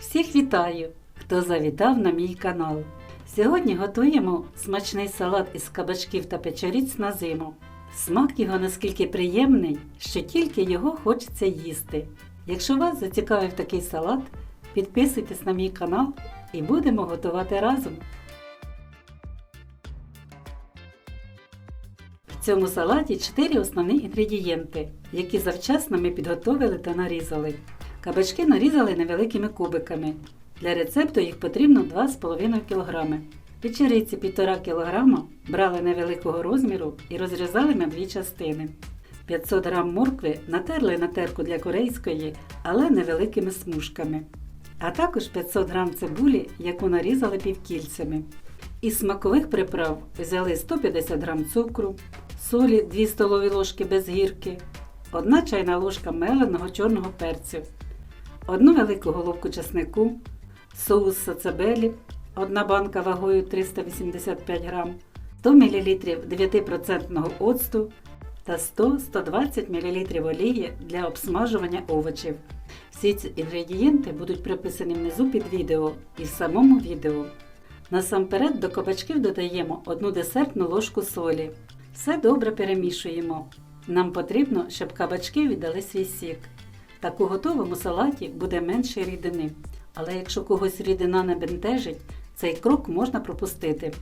Всіх вітаю, хто завітав на мій канал. Сьогодні готуємо смачний салат із кабачків та печериць на зиму. Смак його наскільки приємний, що тільки його хочеться їсти. Якщо вас зацікавив такий салат, підписуйтесь на мій канал і будемо готувати разом. В цьому салаті 4 основні інгредієнти, які завчасно ми підготовили та нарізали. Кабачки нарізали невеликими кубиками. Для рецепту їх потрібно 2,5 кг. Печериці 1,5 кг брали невеликого розміру і розрізали на дві частини. 500 г моркви натерли на терку для корейської, але невеликими смужками. А також 500 г цибулі, яку нарізали півкільцями. Із смакових приправ взяли 150 г цукру, солі 2 столові ложки без гірки, 1 чайна ложка меленого чорного перцю, 1 велику головку чеснику, соус сацабелі, 1 банка вагою 385 г, 100 мл 9% оцту та 100-120 мл олії для обсмажування овочів. Всі ці інгредієнти будуть приписані внизу під відео і в самому відео. Насамперед до кабачків додаємо 1 десертну ложку солі. Все добре перемішуємо. Нам потрібно, щоб кабачки віддали свій сік. Так у готовому салаті буде менше рідини. Але якщо когось рідина не бентежить, цей крок можна пропустити.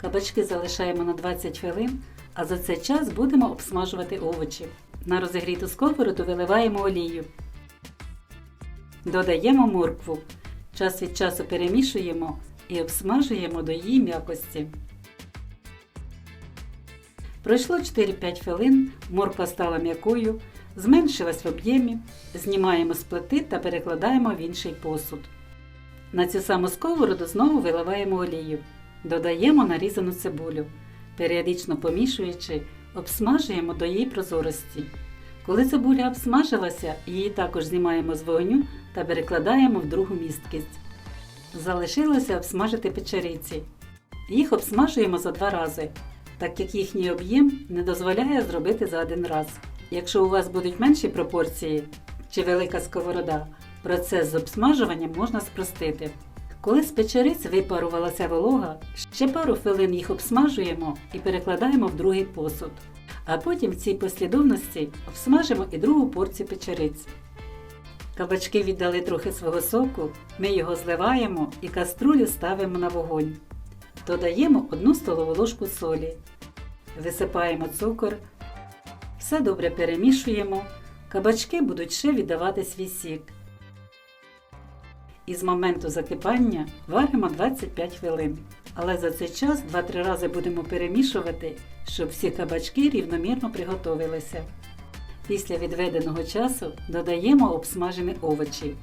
Кабачки залишаємо на 20 хвилин, а за цей час будемо обсмажувати овочі. На розігріту сковороду виливаємо олію. Додаємо моркву. Час від часу перемішуємо і обсмажуємо до її м'якості. Пройшло 4-5 хвилин, морква стала м'якою, зменшилась в об'ємі, знімаємо з плити та перекладаємо в інший посуд. На цю саму сковороду знову виливаємо олію. Додаємо нарізану цибулю. Періодично помішуючи, обсмажуємо до її прозорості. Коли цибуля обсмажилася, її також знімаємо з вогню та перекладаємо в другу місткість. Залишилося обсмажити печериці. Їх обсмажуємо за два рази, так як їхній об'єм не дозволяє зробити за один раз. Якщо у вас будуть менші пропорції чи велика сковорода, процес з обсмажуванням можна спростити. Коли з печериць випарувалася волога, ще пару хвилин їх обсмажуємо і перекладаємо в другий посуд. А потім в цій послідовності обсмажимо і другу порцію печериць. Кабачки віддали трохи свого соку, ми його зливаємо і каструлю ставимо на вогонь. Додаємо 1 столову ложку солі. Висипаємо цукор. Все добре перемішуємо. Кабачки будуть ще віддавати свій сік. І з моменту закипання варимо 25 хвилин. Але за цей час 2-3 рази будемо перемішувати, щоб всі кабачки рівномірно приготовилися. Після відведеного часу додаємо обсмажені овочі.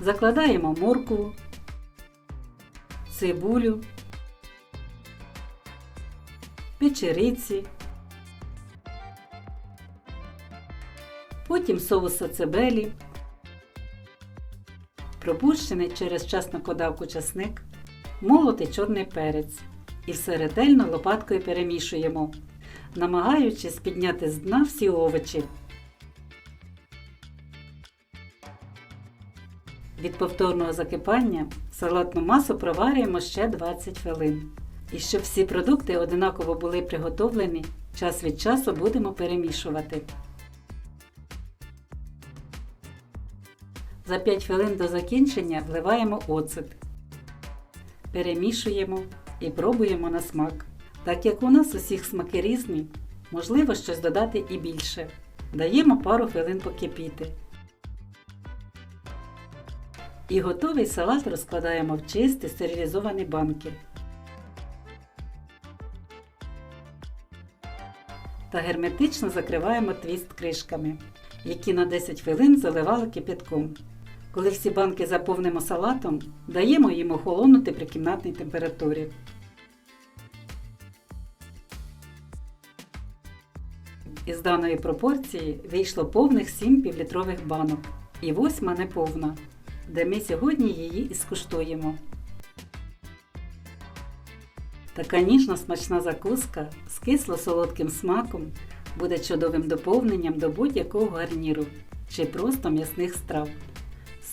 Закладаємо моркву, цибулю, печериці, потім соус сацебелі, пропущений через чеснокодавку часник, молотий чорний перець і все ретельно лопаткою перемішуємо, намагаючись підняти з дна всі овочі. Від повторного закипання салатну масу проварюємо ще 20 хвилин. І щоб всі продукти одинаково були приготовлені, час від часу будемо перемішувати. За 5 хвилин до закінчення вливаємо оцет. Перемішуємо і пробуємо на смак. Так як у нас усіх смаки різні, можливо щось додати і більше. Даємо пару хвилин покипіти. І готовий салат розкладаємо в чисті стерилізовані банки. Та герметично закриваємо твіст кришками, які на 10 хвилин заливали кипятком. Коли всі банки заповнимо салатом, даємо їм охолонути при кімнатній температурі. Із даної пропорції вийшло повних 7 півлітрових банок і восьма неповна, де ми сьогодні її і скуштуємо. Така ніжна смачна закуска з кисло-солодким смаком буде чудовим доповненням до будь-якого гарніру чи просто м'ясних страв.